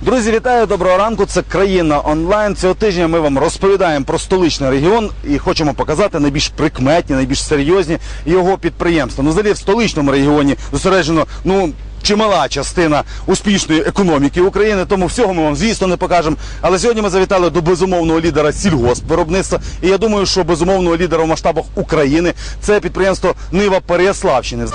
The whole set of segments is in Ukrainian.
Друзі, вітаю, доброго ранку. Це країна онлайн. Цього тижня ми вам розповідаємо про столичний регіон і хочемо показати найбільш прикметні, найбільш серйозні його підприємства. Ну, взагалі в столичному регіоні зосереджено, ну. Чимала частина успішної економіки України, тому всього ми вам, звісно, не покажемо. Але сьогодні ми завітали до безумовного лідера сільгоспвиробництва. І я думаю, що безумовного лідера в масштабах України це підприємство Нива Переяславщини.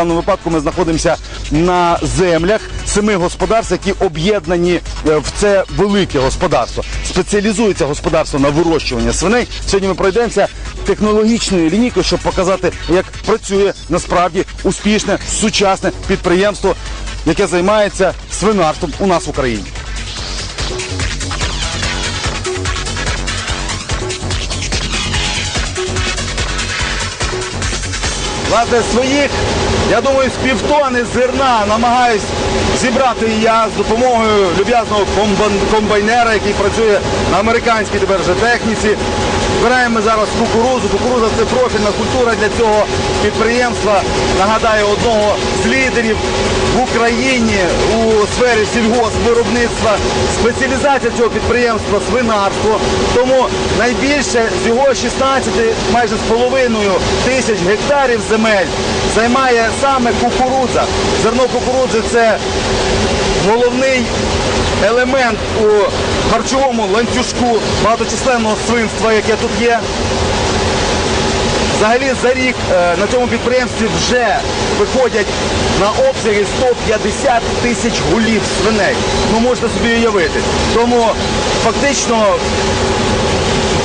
Даному випадку ми знаходимося на землях семи господарств, які об'єднані е, в це велике господарство. Спеціалізується господарство на вирощуванні свиней. Сьогодні ми пройдемося технологічною лінійкою, щоб показати, як працює насправді успішне сучасне підприємство, яке займається свинарством у нас в Україні. Власне, своїх, я думаю, з півтони зерна намагаюсь зібрати я з допомогою люб'язного комбайнера, який працює на американській тепер вже техніці. Збираємо ми зараз кукурузу. Кукуруза це профільна культура для цього підприємства. Нагадаю, одного з лідерів в Україні у сфері сільгоспвиробництва. Спеціалізація цього підприємства свинарство. Тому найбільше з його 16 майже з половиною тисяч гектарів земель займає саме кукурудза. Зерно кукурудзи це головний елемент у харчовому ланцюжку багаточисленного свинства, яке тут є. Взагалі за рік е, на цьому підприємстві вже виходять на обсяги 150 тисяч гулів свиней. Ну можете собі уявити. Тому фактично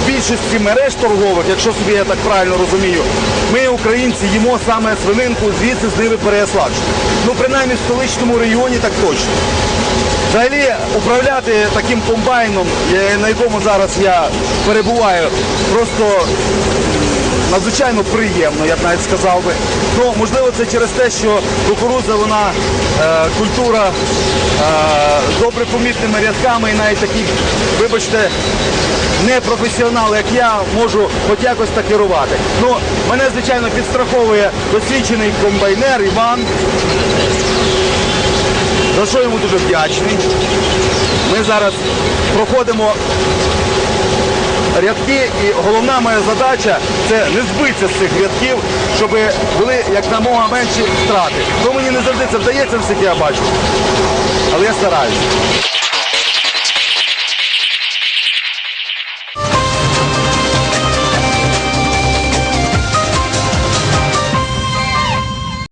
більшості мереж торгових, якщо собі я так правильно розумію, ми, українці, їмо саме свининку звідси з ними Переяславщини. Ну, принаймні в столичному регіоні так точно. Взагалі управляти таким комбайном, на якому зараз я перебуваю, просто надзвичайно приємно, я б навіть сказав би. Ну, можливо, це через те, що кукурудза, вона е, культура е, добре помітними рядками і навіть такі, вибачте, непрофесіонали, як я, можу хоч якось так керувати. Ну, мене, звичайно, підстраховує досвідчений комбайнер Іван, за що йому дуже вдячний. Ми зараз проходимо рядки, і головна моя задача це не збитися з цих рядків, щоб були як намога менші втрати. То мені не завжди це вдається, все я бачу. Але я стараюся.